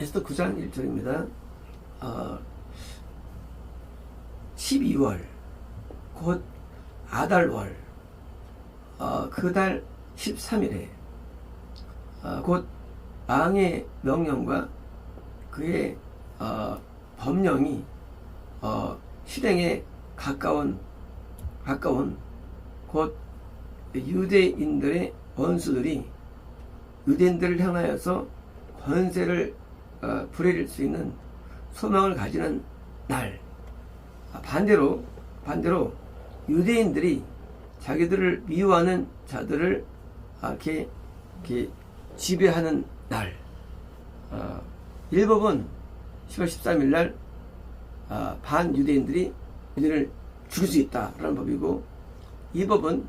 에스더 9장 1절입니다. 어, 12월 곧 아달월 어, 그달 13일에 어, 곧 왕의 명령과 그의 어, 법령이 어, 실행에 가까운 가까운 곧 유대인들의 원수들이 유대인들을 향하여서 권세를 어, 부릴 수 있는 소망을 가지는 날. 아, 반대로 반대로 유대인들이 자기들을 미워하는 자들을 아, 이렇게, 이렇게 지배하는 날. 어, 일법은 10월 13일 날 아, 반유대인들이 유대인을 죽일 수 있다라는 법이고 이 법은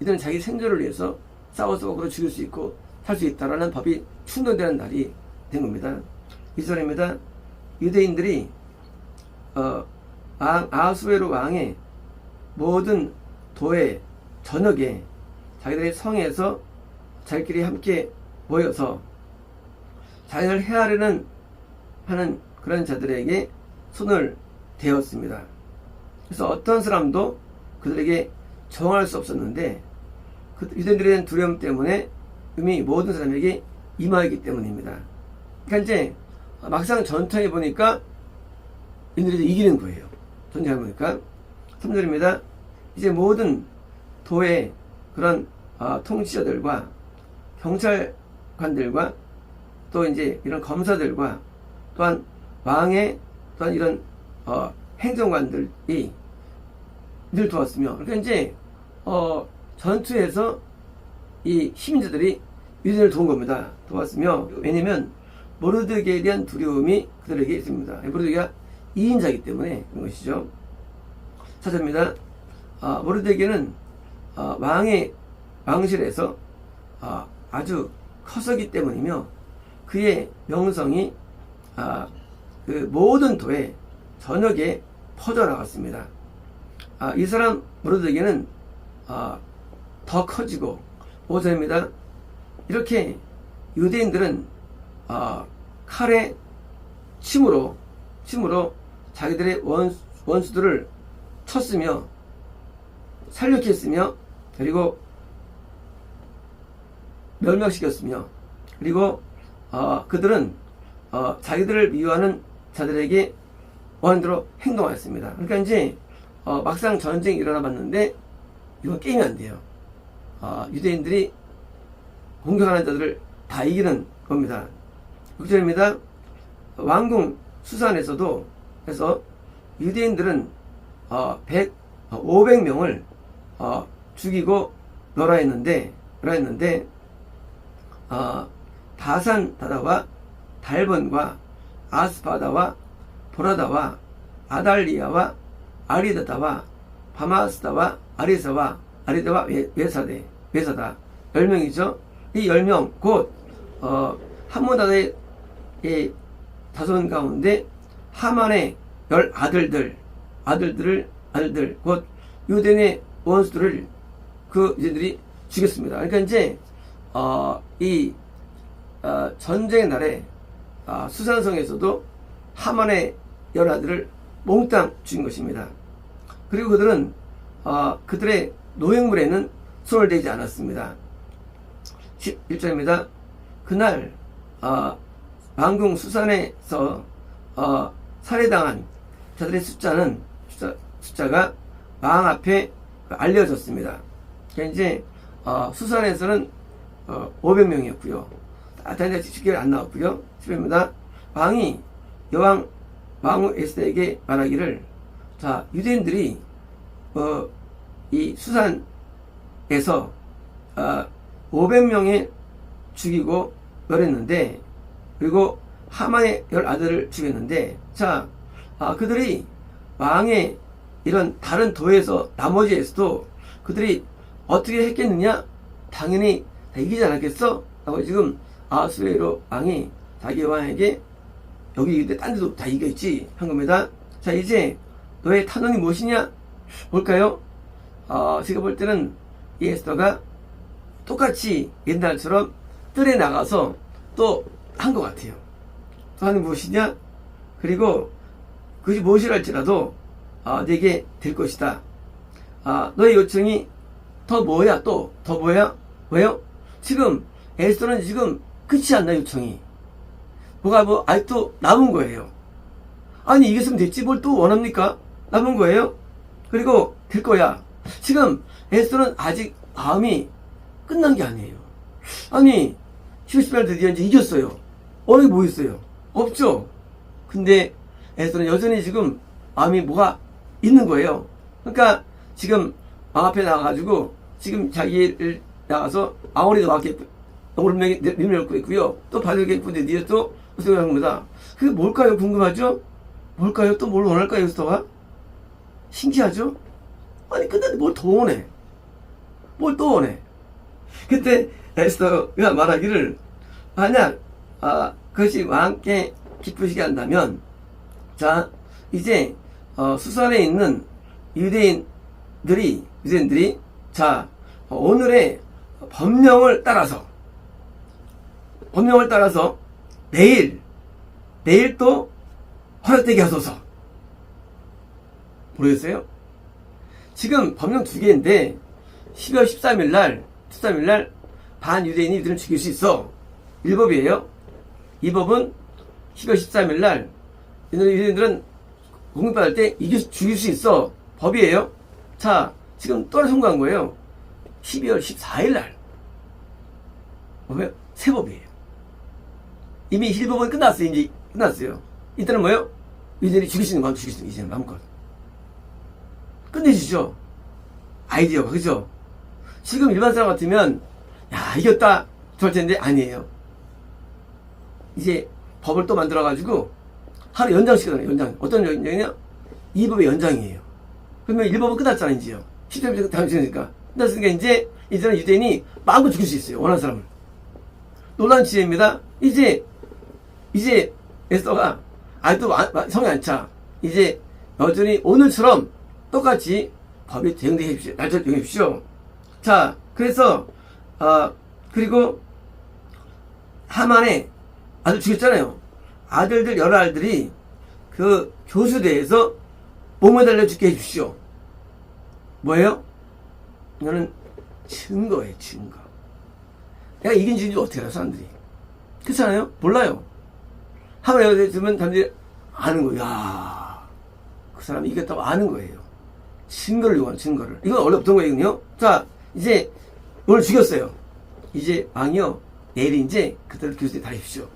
이들은 자기 생존을 위해서 싸워서 거꾸로 죽일 수 있고 살 수 있다라는 법이 충돌되는 날이 된 겁니다. 이절입니다. 유대인들이 어, 아, 아수에로 왕의 모든 도의 저녁에 자기들의 성에서 자기끼리 함께 모여서 자기를 해하려는 하는 그런 자들에게 손을 대었습니다. 그래서 어떤 사람도 그들에게 정할 수 없었는데 그 유대인들에 대한 두려움 때문에 이미 모든 사람에게 임하기 때문입니다. 그러니까 이제 막상 전투해 보니까 이들이 이기는 거예요. 전쟁해 보니까 3절입니다. 이제 모든 도의 그런 어, 통치자들과 경찰관들과 또 이제 이런 검사들과 또한 왕의 또한 이런 어, 행정관들이 늘 도왔으며 그러니까 이제 어, 전투에서 이 시민자들이 유대인을 도운 겁니다. 도왔으며 왜냐면 모르드게에 대한 두려움이 그들에게 있습니다. 모르드게가 2인자이기 때문에 그런 것이죠. 찾아입니다. 아, 모르드게는 아, 왕의 왕실에서 아, 아주 커서기 때문이며 그의 명성이 아, 그 모든 도에 저녁에 퍼져나갔습니다. 아, 이 사람 모르드게는 아, 더 커지고 오절입니다. 이렇게 유대인들은 아, 칼에 침으로 침으로 자기들의 원수, 원수들을 쳤으며 살육했으며 그리고 멸망시켰으며 그리고 어, 그들은 어, 자기들을 미워하는 자들에게 원대로 행동하였습니다. 그러니까 이제 어, 막상 전쟁이 일어나 봤는데 이거 게임이 안 돼요. 어, 유대인들이 공격하는 자들을 다 이기는 겁니다. 6절입니다. 왕궁 수산에서도 해서 유대인들은 어, 100, 500명을 어, 죽이고 멸하 했는데 멸하 했는데 어, 다산 다다와 달번과 아스파다와 보라다와 아달리아와 아리다다와 바마스다와 아리사와 아리다와 외사대 외사다 10명이죠. 이 10명 곧 어, 한모다의 이 자손 가운데 하만의 열 아들들 아들들을 아들들 곧 유대인의 원수들을 그 이제들이 죽였습니다. 그러니까 이제 어, 이 어, 전쟁의 날에 어, 수산성에서도 하만의 열 아들을 몽땅 죽인 것입니다. 그리고 그들은 어, 그들의 노획물에는 손을 대지 않았습니다. 11절입니다. 그날 어, 왕궁 수산에서 어, 살해당한 자들의 숫자는 숫자, 왕 앞에 알려졌습니다. 그러니까 이제 어, 수산에서는 어, 500명이었고요. 아타니아 직결이 안 나왔고요. 10입니다. 왕이 여왕 왕후 에스더에게 말하기를 자 유대인들이 어, 이 수산에서 어, 500명의 죽이고 멸했는데 그리고 하만의 열 아들을 죽였는데 자 아, 그들이 왕의 이런 다른 도에서 나머지에서도 그들이 어떻게 했겠느냐 당연히 다 이기지 않았겠어? 라고 지금 아수에로 왕이 자기 왕에게 여기 이기되 딴 데도 다 이겼지 한 겁니다 자 이제 너의 탄원이 무엇이냐 볼까요? 어, 제가 볼 때는 이 에스더가 똑같이 옛날처럼 뜰에 나가서 또 한 것 같아요. 하는 무엇이냐? 그리고 그것이 무엇이랄지라도 아, 내게 될 것이다. 아, 너의 요청이 더 뭐야 또 더 뭐야? 왜요? 지금 에스더는 지금 끝이 안 나 요청이 뭐가 뭐 아직도 남은 거예요. 아니 이겼으면 됐지 뭘 또 원합니까? 남은 거예요. 그리고 될 거야. 지금 에스더는 아직 마음이 끝난 게 아니에요. 아니 10월 드디어 이제 이겼어요. 어느 뭐 있어요? 없죠. 근데 에스더는 여전히 지금 마음이 뭐가 있는 거예요. 그러니까 지금 왕 앞에 나가가지고 지금 자기를 나가서 아무리도 왕께 오른명이 림을 고 있고요. 또 바둑에 뿌데 니에 또 우승을 한 겁니다. 그게 뭘까요? 궁금하죠? 뭘까요? 또 뭘 원할까요? 에스더가? 신기하죠? 아니 근데 뭘 더 원해? 뭘 또 원해? 그때 에스더가 말하기를 만약 아, 그것이 왕께 기쁘시게 한다면 자 이제 어, 수산에 있는 유대인들이 유대인들이 자 어, 오늘의 법령을 따라서 법령을 따라서 내일 내일 또 허락되게 하소서 모르겠어요? 지금 법령 두 개인데 12월 13일 날 13일 날 반유대인이 이들을 죽일 수 있어. 1법이에요. 2법은 12월 13일 날 유대인들은 공격받을 때 이길 죽일 수 있어. 법이에요. 자, 지금 또 하나 통과한 거예요. 12월 14일 날. 뭐예요? 새 법이에요. 이미 1법은 끝났어요. 이제 끝났어요. 이때는 뭐예요? 유대인이 죽일 수 있는 마음 죽일 수 있는 이제는 마음껏. 끝내주죠. 아이디어가 그죠? 지금 일반 사람 같으면 야 이겼다 좋을 텐데 아니에요. 이제 법을 또 만들어 가지고 하루 연장시키잖아요. 연장. 어떤 연장이냐? 이 법의 연장이에요. 그러면 1법은 끝났잖아요. 이제요. 시점이 당신이니까 끝났으니까 이제 이제는 유대인이 마음껏 죽일 수 있어요. 원하는 사람을. 놀라운 지혜입니다. 이제 이제 에스더가 아직도 성이 안 차. 이제 여전히 오늘처럼 똑같이 법이 대응되게 해주십시오. 날짜 정해 주십시오. 자, 그래서 아 그리고 하만의 아들 죽였잖아요. 아들들 여러 아들들이 그 교수대에서 몸에 달려 죽게 해주십시오. 뭐예요? 이거는 증거예요, 증거. 내가 이긴 줄인지 어떻게 알아, 사람들이. 그렇잖아요? 몰라요. 하면 여기 들으면 사람들이 아는 거예요. 야, 그 사람이 이겼다고 아는 거예요. 증거를 요구하는 증거를. 이건 원래 없던 거거든요. 자, 이제 오늘 죽였어요. 이제 왕이요. 내일 이제 그들을 교수에 달십시오.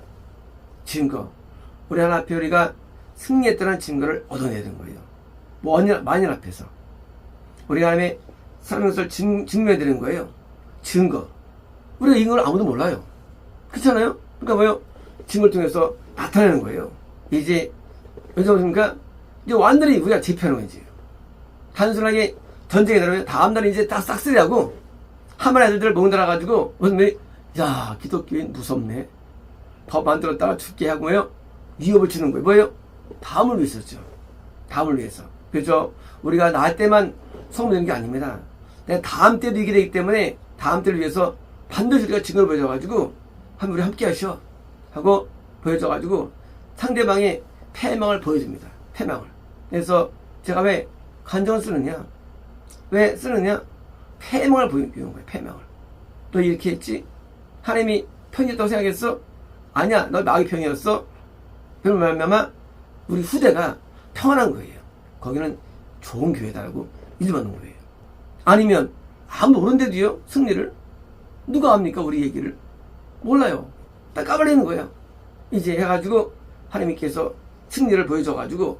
증거. 우리 하나 앞에 우리가 승리했다는 증거를 얻어내야 되는 거예요. 뭐, 언니, 만일 앞에서. 우리가 하나님의 사명을 증, 증명해드리는 거예요. 증거. 우리가 이걸 아무도 몰라요. 그렇잖아요? 그러니까 뭐요? 증거를 통해서 나타내는 거예요. 이제, 모습니까? 이제 완전히 우리가 제패하는 거지. 단순하게 전쟁에 들어가면 다음날 이제 다 싹쓸이하고 하만 애들을 멍들어가지고 무슨 야 기독교인 무섭네 법 만들었다가 죽게 하고요 위협을 주는 거예요 뭐예요? 다음을 위해서죠 다음을 위해서 그렇죠 우리가 나 때만 성공되는 게 아닙니다 내가 다음 때도 이게 되기 때문에 다음 때를 위해서 반드시 우리가 증거를 보여줘가지고 한 우리 함께 하셔 하고 보여줘가지고 상대방의 패망을 보여줍니다 패망을 그래서 제가 왜 간정을 쓰느냐 왜 쓰느냐? 패망을 보이는 거예요, 패망을. 너 이렇게 했지? 하나님이 편이었다고 생각했어? 아니야, 너 마귀 편이었어? 그러면 말미암아 우리 후대가 평안한 거예요. 거기는 좋은 교회다라고 인정받는 거예요. 아니면 아무도 모르는데도요, 승리를? 누가 압니까, 우리 얘기를? 몰라요. 딱 까발리는 거예요. 이제 해가지고 하나님께서 승리를 보여줘가지고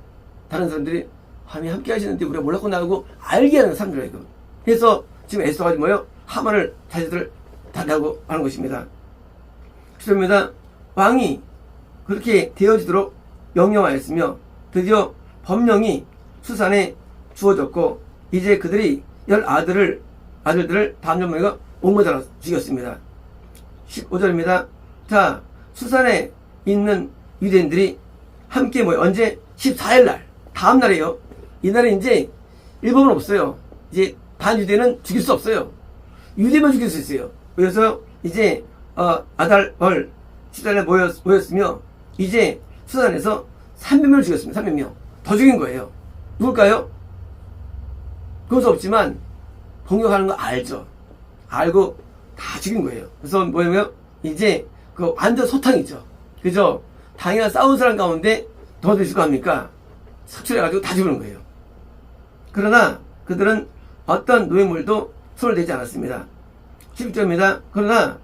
다른 사람들이 하나님 함께 하시는데 우리가 몰랐구나 하고 알게 하는 사람들이에요. 그래서 지금 에스더가 뭐예요? 하만을 자기들 달라고 하는 것입니다. 그렇습니다. 왕이 그렇게 되어지도록 명령하였으며 드디어 법령이 수산에 주어졌고 이제 그들이 열 아들을 아들들을 밤전머리가 옥모자로 죽였습니다. 15절입니다. 자 수산에 있는 유대인들이 함께 모여 언제 14일 날 다음 날이에요. 이날은 이제 일본은 없어요. 이제 반유대는 죽일 수 없어요. 유대만 죽일 수 있어요. 그래서 이제 어, 아달월 14일에 모였, 모였으며 이제 수단에서 300명을 죽였습니다. 300명. 더 죽인 거예요. 누굴까요? 그것도 없지만 공격하는 거 알죠. 알고 다 죽인 거예요. 그래서 뭐냐면 이제 그 완전 소탕이죠. 그죠? 당이랑 싸운 사람 가운데 더 있을 거 합니까? 삭출해가지고 다 죽는 거예요. 그러나 그들은 어떤 노예물도 손을 대지 않았습니다. 11절입니다. 그러나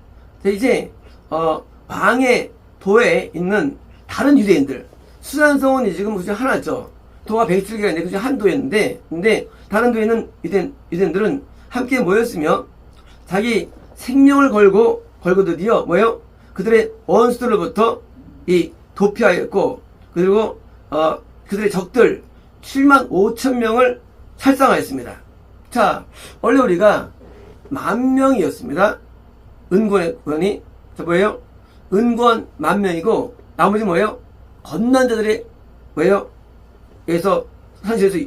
이제 어, 왕의 도에 있는 다른 유대인들 수산성원이 지금 그중 하나죠. 도가 107개가 있는데 그중 한 도였는데 근데 다른 도에 있는 유대인, 유대인들은 함께 모였으며 자기 생명을 걸고 걸고 드디어 뭐요? 그들의 원수들로부터 이 도피하였고 그리고 어, 그들의 적들 7만 5천 명을 살상하였습니다. 자, 원래 우리가 만 명이었습니다. 은권의 권이 자 뭐예요? 은권 만 명이고 나머지 뭐예요? 건난 자들이 뭐예요? 여기서 산시에서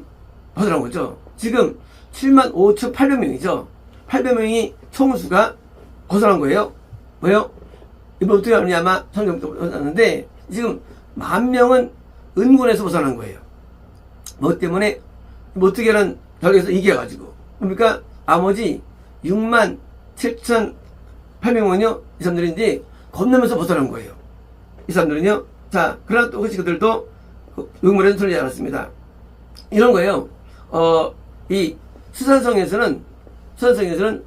벗어난 거죠. 지금 7만 5천 800명이죠. 800명이 총수가 벗어난 거예요. 뭐예요? 이번 어떻게 하느냐 아마 성경도 벗어났는데 지금 만 명은 은권에서 벗어난 거예요. 뭐 때문에 뭐 어떻게든 결국에서 이겨가지고 그러니까 나머지 6만 7천 800명은요 이 사람들인데 건너면서 벗어난 거예요. 이 사람들은요. 자 그러나 또 그들도 용물에는 틀리지 않았습니다. 이런 거예요. 어, 이 수산성에서는 수산성에서는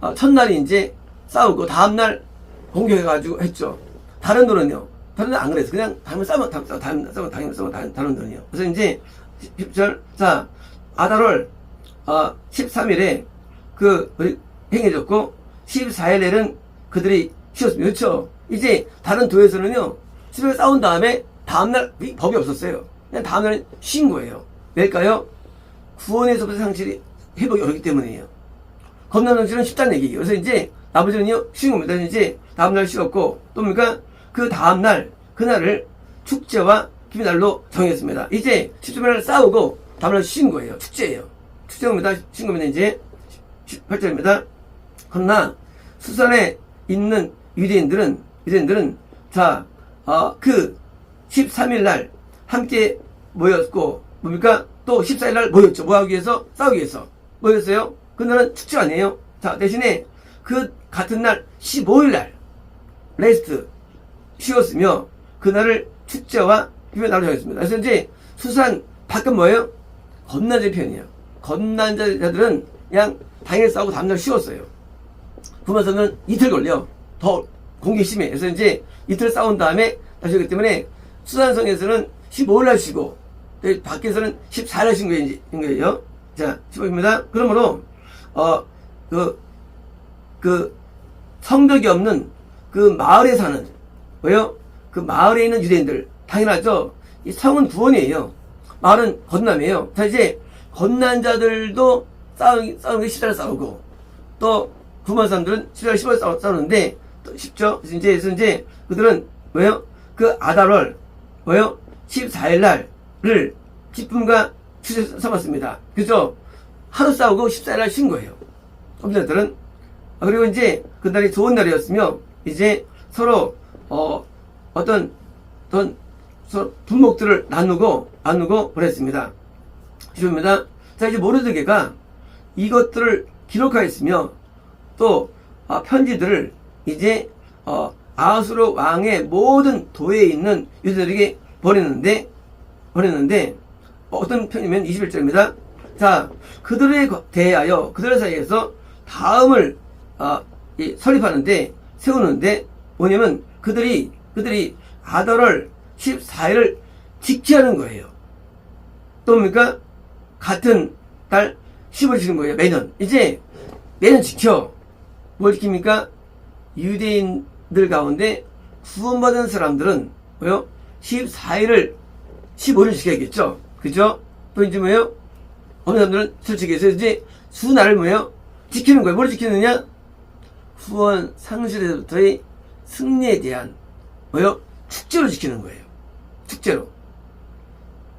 어, 첫날이 이제 싸우고 다음날 공격해가지고 했죠. 다른 도는요. 다른 데안 그랬어. 그냥 다음에 싸우면 다음 싸우면 다음 싸우면 다음 싸우면 다른 다른 도는요. 그래서 이제 10절 자 아달월 어, 13일에 그 행해졌고 14일에는 그들이 쉬었습니다. 그렇죠? 이제 다른 도에서는요. 집에 싸운 다음에 다음날 이 법이 없었어요. 그냥 다음날 쉰 거예요. 왜일까요? 구원에서부터 상실이 회복이 어렵기 때문이에요. 겁나는 정신은 쉽다는 얘기예요. 그래서 이제 나머지는요, 쉬운 겁니다. 이제 다음날 쉬었고, 또 뭡니까? 그 다음날, 그날을 축제와 기비날로 정했습니다. 이제 10주만을 싸우고, 다음날 쉰 거예요. 축제예요. 축제입니다. 쉰 겁니다. 이제 18절입니다. 그러나 수산에 있는 유대인들은 유대인들은 자, 어, 그 13일 날 함께 모였고 뭡니까? 또 14일 날 모였죠. 뭐 하기 위해서? 싸우기 위해서. 모였어요? 그날은 축제 아니에요? 자, 대신에 그 같은 날 15일 날 레스트 쉬었으며 그날을 축제와 휴면 날로 정했습니다. 그래서 이제 수산 밖은 뭐예요? 건난자 편이에요. 건난자들은 그냥 당일 싸우고 다음날 쉬었어요. 그러면서는 이틀 걸려. 더 공기 심해. 그래서 이제 이틀 싸운 다음에 다시 오기 때문에 수산성에서는 15일날 쉬고 또 밖에서는 14일날 쉰 거예요. 자, 15입니다. 그러므로 어, 그, 그 성벽이 없는 그 마을에 사는 왜요? 그 마을에 있는 유대인들 당연하죠. 이 성은 구원이에요. 마을은 건남이에요. 자 이제 건난 자들도 싸우는 싸우는 게 십자를 싸우고 또 구만 사람들은 십자를 십을 싸우는데 또 쉽죠. 이제 이제 그들은 뭐요? 그 아달월 뭐요? 14일 날을 기쁨과 추세 삼았습니다. 그죠? 하루 싸우고 14일 날 쉰 거예요. 검사들은 아, 그리고 이제 그날이 좋은 날이었으며 이제 서로 어 어떤 어떤 서로 분목들을 나누고 나누고 그랬습니다. 주입니다. 자 이제 모르드게가 이것들을 기록하였으며 또 아, 편지들을 이제 어, 아수르 왕의 모든 도에 있는 유대들에게 보냈는데 보냈는데 어떤 편이면 21절입니다. 자 그들에 대하여 그들 사이에서 다음을 어, 이, 설립하는데 세우는데 뭐냐면 그들이 그들이 아달월 14일을 지키하는 거예요. 또 뭡니까? 같은 달 10을 지키는 거예요. 매년. 이제 매년 지켜. 뭘 지킵니까? 유대인들 가운데 구원받은 사람들은 뭐요? 14일을 15일 지켜야겠죠. 그죠? 또 이제 뭐예요? 어느 사람들은 솔직히 해서 이제 수날을 뭐예요? 지키는 거예요. 뭘 지키느냐? 후원 상실에서부터의 승리에 대한 뭐요? 축제로 지키는 거예요. 축제로.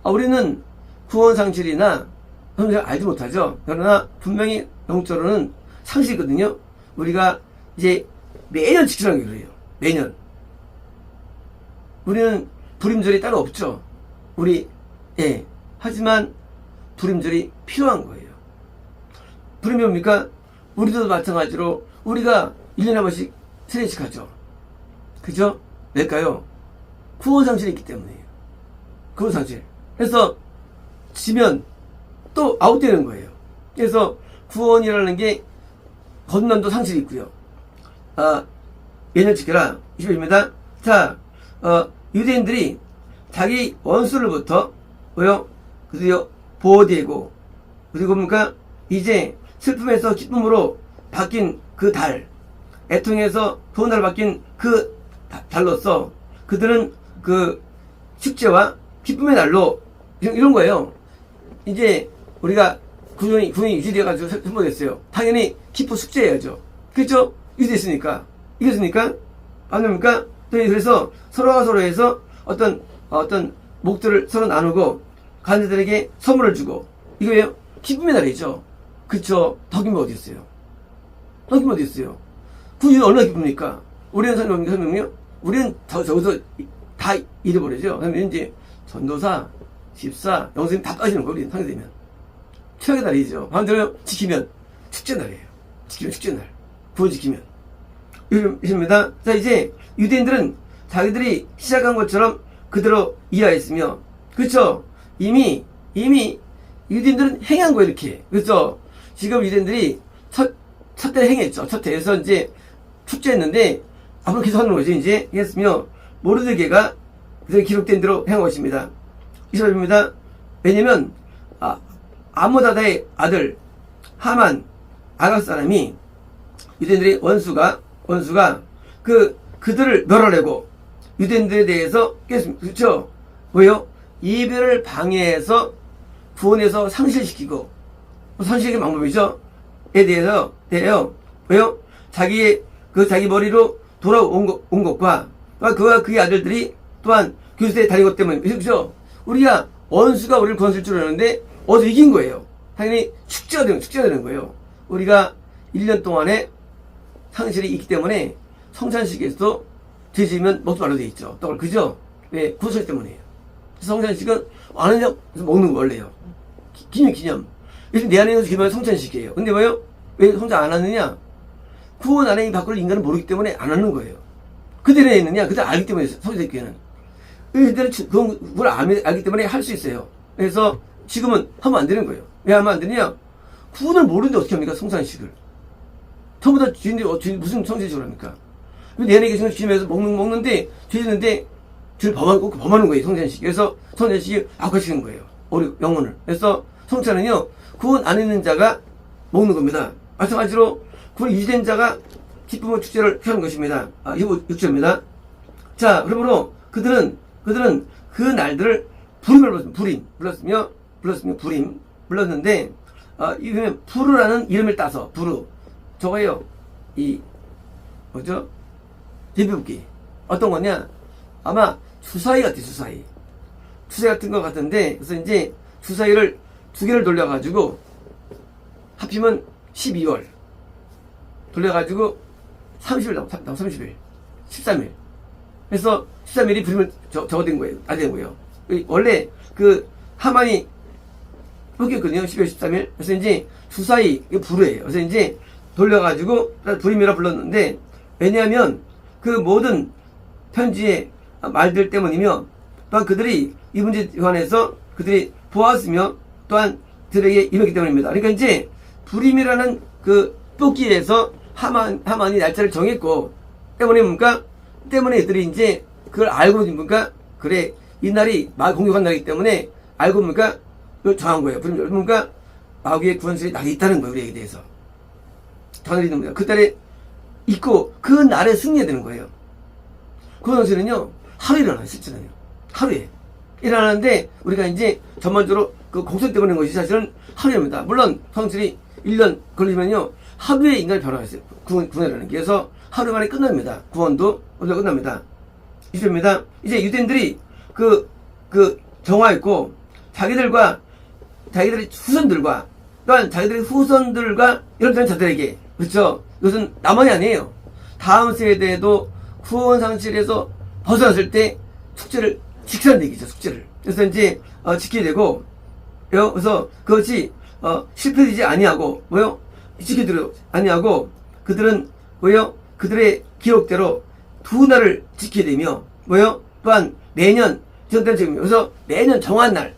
아, 우리는 구원 상실이나 그런 걸 알지 못하죠. 그러나 분명히 영적으로는 상실이거든요. 우리가 이제 매년 지키라는 게 그래요. 매년. 우리는 불임절이 따로 없죠. 우리, 예. 하지만 불임절이 필요한 거예요. 불임이 뭡니까? 우리도 마찬가지로 우리가 1년에 한 번씩 세례식 하죠. 그죠? 왜일까요? 구원상실이 있기 때문이에요. 구원상실. 그래서 지면 또 아웃되는 거예요. 그래서 구원이라는 게 건넌도 상실이 있고요. 아, 예년 지켜라. 20입니다. 자, 어, 유대인들이 자기 원수로부터, 뭐요? 그리고 보호되고, 그리고 뭡니까? 이제 슬픔에서 기쁨으로 바뀐 그 달, 애통에서 달 바뀐 그 다- 달로서 그들은 그 축제와 기쁨의 날로 이런, 거예요. 이제 우리가 구원이 유지되어가지고 선포됐어요. 당연히 기뻐 숙제해야죠. 그렇죠? 유지됐으니까. 이겼으니까. 안 됩니까? 또 그래서 서로가 서로에서 어떤, 어떤 목들을 서로 나누고 간제들에게 선물을 주고 이거예요. 기쁨의 날이죠. 그쵸? 더 기쁨이 어디 있어요? 더 기쁨이 어디 있어요? 구원이 얼마나 기쁩니까? 우리는 설명, 설명요? 우리는 저, 저기서 다 잃어버리죠. 그러면 이제 전도사, 집사, 영수님 다 빠지는 거, 우리 상대 되면. 최악의 날이죠. 반대로 지키면 축제 날이에요. 지키면 축제 날. 구원 지키면. 이십니다. 자, 이제 유대인들은 자기들이 시작한 것처럼 그대로 이해했으며, 그쵸? 이미, 이미 유대인들은 행한 거예요, 이렇게. 그쵸? 지금 유대인들이 첫, 첫 때 행했죠. 첫 때에서 이제 축제했는데, 앞으로 계속 하는 거죠, 이제. 했으며, 모르드게가 그대로 기록된 대로 행한 것입니다. 이십입니다. 왜냐면, 아, 아모다다의 아들, 하만, 아각 사람이 유대인들의 원수가 원수가 그 그들을 멸하려고 유대인들에 대해서 깼습니다. 그렇죠? 왜요? 이별을 방해해서 구원에서 상실시키고 상실의 방법이죠. 에 대해서 대해요. 왜요? 자기의 그 자기 머리로 돌아온 것, 온 것과 그와 그의 아들들이 또한 교수대에 다닌 것 때문에 그렇죠? 우리가 원수가 우리를 구원할 줄 알았는데 어디서 이긴 거예요. 당연히 축제가 되는 축제가 되는 거예요. 우리가 1년 동안에 상실이 있기 때문에 성찬식에서도 돼지면 먹지 말로 돼 있죠. 떡을 그죠? 왜? 구설 때문이에요. 그래서 성찬식은 안 하냐? 그래서 먹는 거 원래요. 기- 기념 기념. 요즘 내 안에 있는 기념은 성찬식이에요. 근데 뭐요? 왜 성찬 안 하느냐? 구원 안에 밖을 인간은 모르기 때문에 안 하는 거예요. 그대로 있느냐? 그대로 알기 때문에 성찬식교회는. 그들은 그걸 알- 알기 때문에 할 수 있어요. 그래서 지금은 하면 안 되는 거예요. 왜 하면 안 되느냐? 구원을 모르는데 어떻게 합니까? 성찬식을. 다 주인들이 어, 주인 무슨 성찬식을 합니까? 내내 계신 주님에서 먹는, 먹는데, 뒤지는데, 뒤를 범하고, 범하는 거예요, 성찬식. 그래서 성찬식이 악화시키는 거예요. 우리 영혼을. 그래서 성찬은요, 구원 안 있는 자가 먹는 겁니다. 마찬가지로, 구원 유지된 자가 기쁨의 축제를 피하는 것입니다. 아, 이거 6절입니다. 자, 그러므로 그들은, 그들은 그 날들을 불임을 불렀습니다. 불임. 불렀으며, 불렀으며, 불임. 불렀는데, 아, 이게 부르라는 이름을 따서, 부르. 저거예요. 이, 뭐죠? 비비기 어떤 거냐? 아마 주사위 같아, 주사위. 주사위 같은 것 같은데, 그래서 이제 주사위를 두 개를 돌려가지고, 합치면 12월. 돌려가지고 30일 나오, 30일. 13일. 그래서 13일이 불임을 저, 적어된 거예요. 안된 거예요. 이 원래 그 하만이 뽑혔거든요. 12월 13일. 그래서 이제 주사위, 이게 불이에요. 그래서 이제 돌려가지고 불임이라 불렀는데, 왜냐하면 그 모든 편지의 말들 때문이며, 또한 그들이 이 문제에 관해서 그들이 보았으며, 또한 들에게 임했기 때문입니다. 그러니까 이제 불임이라는 그 뽑기에서 하만, 하만이 날짜를 정했고, 때문에 뭡니까? 때문에 이들이 이제 그걸 알고 뭡니까? 그래, 이 날이 마 공격한 날이기 때문에 알고 뭡니까? 그걸 정한 거예요. 뭡니까? 마귀의 구원술이 날이 있다는 거예요, 우리에게 대해서. 전을 있는 겁니다. 그 달에 있고, 그 날에 승리해야 되는 거예요. 구원술은요, 하루에 일어나요, 실제는요. 하루에. 일어나는데, 우리가 이제 전반적으로 그 공소 때문에 것이 사실은 하루입니다. 물론, 성실이 1년 걸리면요, 하루에 인간이 변화했어요. 구원, 구원이라는 게. 그래서 하루 만에 끝납니다. 구원도 오늘 끝납니다. 이십니다. 이제 유대인들이 그, 그, 정화했고, 자기들과, 자기들의 후손들과, 또한 자기들의 후손들과 이런 자들에게, 그렇죠? 이것은 나만이 아니에요. 다음 세대에도 구원 상실에서 벗어났을 때 지키라는 얘기죠, 숙제를. 그래서 이제, 어, 지키게 되고, 요, 그래서 그것이, 어, 실패되지 아니하고, 뭐요? 지키도록 아니하고, 그들은, 뭐요? 그들의 기록대로 두 날을 지키게 되며, 뭐요? 또한 매년, 전단 적입니다. 그래서 매년 정한 날,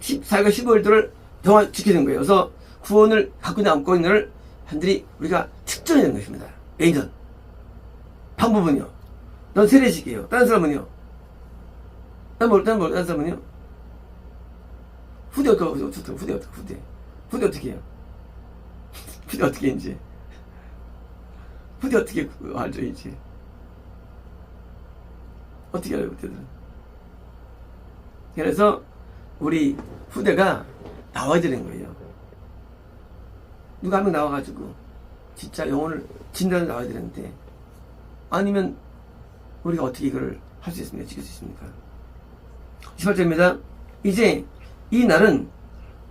14일과 15일들을 정한 지키는 거예요. 그래서 구원을 갖고 남고 있는 날, 한들이 우리가 측정해야 것입니다. 매년. 방법은요. 넌 세례식이에요. 다른 사람은요. 다른 뭘, 다른 뭘, 다른 사람은요. 후대 어떻게, 어떻게, 후대 어떻게, 후대. 후대 어떻게 해요? 후대 어떻게 해, 이제. 후대 어떻게 알죠, 이제. 어떻게 알아요, 후대들은. 그래서 우리 후대가 나와야 되는 거예요. 누가 한 명 나와가지고 진짜 영혼을 진단을 나와야 되는데 아니면 우리가 어떻게 이걸 할 수 있습니까? 지킬 수 있습니까? 18절입니다. 이제 이 날은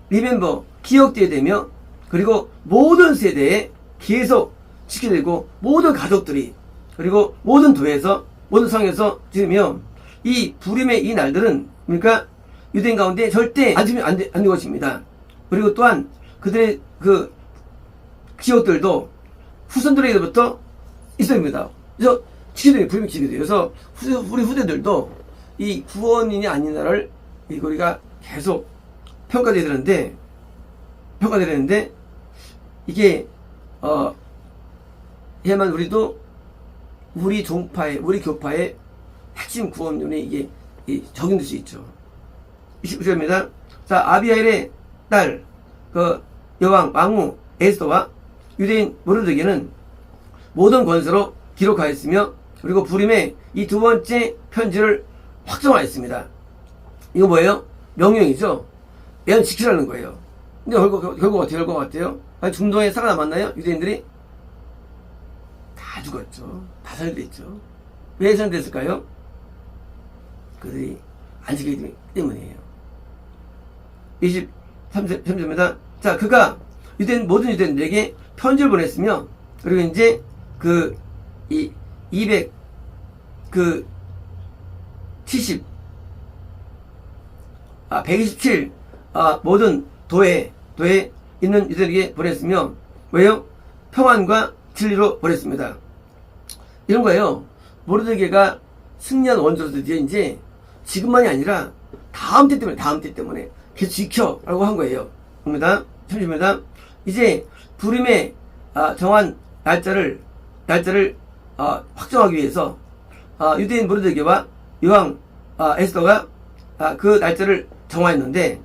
리멤버 기억되어야 되며 그리고 모든 세대에 계속 지켜야 되고 모든 가족들이 그리고 모든 도에서 모든 성에서 지으며 이 부림의 이 날들은 그러니까 유대인 가운데 절대 되, 안 되는 것입니다. 그리고 또한 그들의 그 기억들도 후손들에게부터 있어야 됩니다. 그래서. 불임이 지켜야 돼요. 그래서 우리 후대들도 이 구원이냐 아니냐를 이 우리가 계속 평가돼야 되는데 평가돼야 되는데 이게 어 해야만 우리도 우리 종파의 우리 교파의 핵심 구원론에 이게 이 적용될 수 있죠. 29절입니다. 자 아비아일의 딸 그 여왕 왕후 에스더와 유대인 모르드게는 모든 권세로 기록하였으며 그리고 부림의 이 두 번째 편지를 확정하였습니다. 이거 뭐예요? 명령이죠. 얘는 지키라는 거예요. 근데 결국 결국 어떻게 결국 같아요? 아니, 중동에 살아남았나요? 유대인들이 다 죽었죠. 다 살됐죠. 왜 살됐을까요? 그들이 안 지키기 때문이에요. 23절입니다. 자, 그가 유대인 모든 유대인들에게 편지를 보냈으며 그리고 이제 그 이 200 그 70 아, 127 아, 모든 도에 도에 있는 이들에게 보냈으며 왜요? 평안과 진리로 보냈습니다. 이런 거예요. 모르드게가 승리한 원조로 드디어 이제 지금만이 아니라 다음 때 때문에 다음 때 때문에 계속 지켜라고 한 거예요. 입니다. 참입니다. 이제 부림의 아, 정한 날짜를 날짜를 아, 확정하기 위해서 아, 유대인 모르드게와 여왕 아, 에스더가 아, 그 날짜를 정하였는데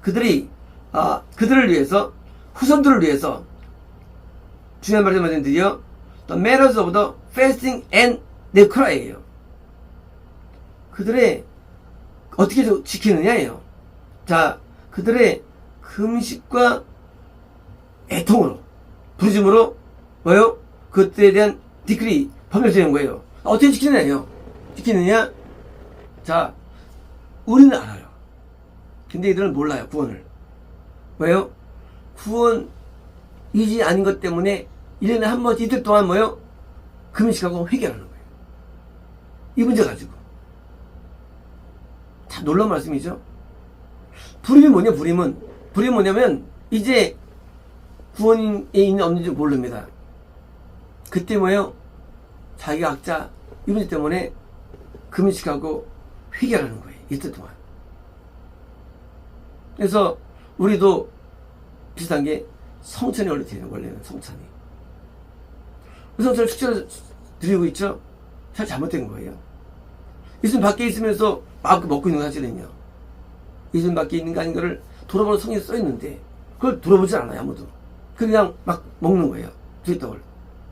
그들이 아, 그들을 위해서 후손들을 위해서 중요한 말을 말씀드려 The matters of the fasting and necra예요. 그들의 어떻게 지키느냐예요. 자, 그들의 금식과 애통으로 부르짐으로 뭐요? 그것에 대한 디크리 법률 되는 거예요. 어떻게 지키느냐요? 지키느냐? 자, 우리는 알아요. 근데 이들은 몰라요, 구원을. 왜요? 구원 이지 아닌 것 때문에 1년에 한 번 이틀 동안 뭐요? 금식하고 회개하는 거예요. 이 문제 가지고. 참 놀라운 말씀이죠? 불임이 뭐냐, 불임은? 불임이 뭐냐면, 이제 구원에 있는 없는지 모릅니다. 그때 뭐예요? 자기 각자 이 문제 때문에 금식하고 회개하는 거예요. 이틀 동안. 그래서 우리도 비슷한 게 성찬이 원래 되는 원래는 성찬이. 그 성찬을 축제를 드리고 있죠? 잘 잘못된 거예요. 예수님 밖에 있으면서 마음껏 먹고 있는 거 사실은요. 예수님 밖에 있는 거 아닌가를 돌아보는 성경에 써 있는데 그걸 돌아보지 않아요 아무도. 그냥 막 먹는 거예요. 주떡을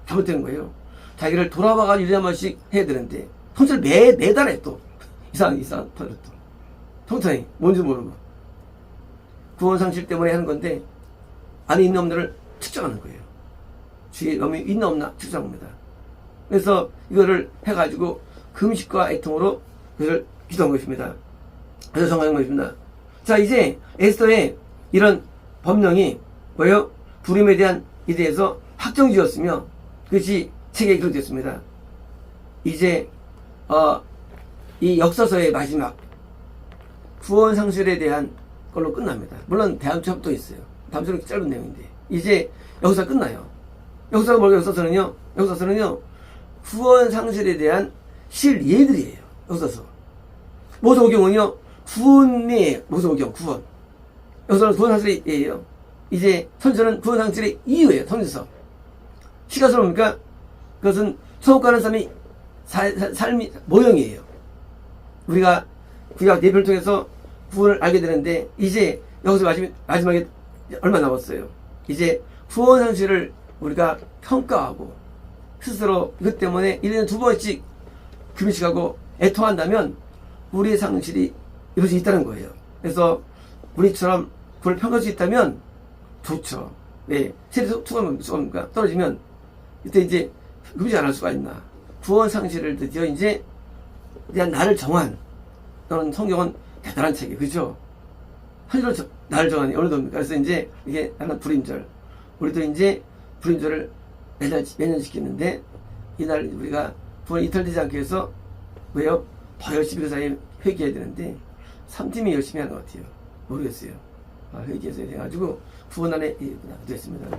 잘못된 거예요. 자기를 돌아봐가지고 일한 번씩 해야 되는데 성찬을 매, 매달에 또 이상 이상 터졌 또. 성찬이 뭔지 모르고 구원 상실 때문에 하는 건데 안에 있는 없나를 측정하는 거예요. 주의 마음이 있나 없나 측정합니다. 그래서 이거를 해가지고 금식과 애통으로 그것을 기도한 것입니다. 그래서 정하는 것입니다. 자 이제 에스더의 이런 법령이 뭐예요? 부림에 대한 이 대해서 확정지었으며 그것이 책에 기록됐습니다. 이제 어 이 역사서의 마지막 구원 상실에 대한 걸로 끝납니다. 물론 대한 첩도 있어요. 다음 주는 짧은 내용인데 이제 역사 끝나요. 역사가 뭐예요? 역사서는요. 역사서는요. 구원 상실에 대한 실예들이에요. 역사서. 모세오경은요. 구원의 모세오경 구원. 역사는 구원 상실이에요. 이제 선서는 구원 상실의 이유예요. 선서. 시가서 뭡니까? 그것은 소속하는 삶이 사- 사- 삶이 모형이에요. 우리가 구약 예배를 통해서 구원을 알게 되는데 이제 여기서 마지막, 마지막에 얼마 남았어요. 이제 구원 상실을 우리가 평가하고 스스로 이것 때문에 1년에 두 번씩 금식하고 애통한다면 우리의 상실이 이루어져 있다는 거예요. 그래서 우리처럼 그걸 평가할 수 있다면 좋죠. 네. 세례 수가 수가 떨어지면 이때 이제 안할 수가 있나. 구원 상실을 드디어 이제 대한 나를 정한 너는 성경은 대단한 책이에요. 그죠? 하늘로 저- 나를 정하니 어느 정도입니까? 그래서 이제 이게 나는 불임절. 우리도 이제 불임절을 매년, 매년 지키는데 이날 우리가 구원 이탈되지 않기 위해서 왜요? 더 열심히 그 사이에 회개해야 되는데 3팀이 열심히 하는 것 같아요. 모르겠어요. 아, 회개해서 해가지고 구원 안에 됐습니다.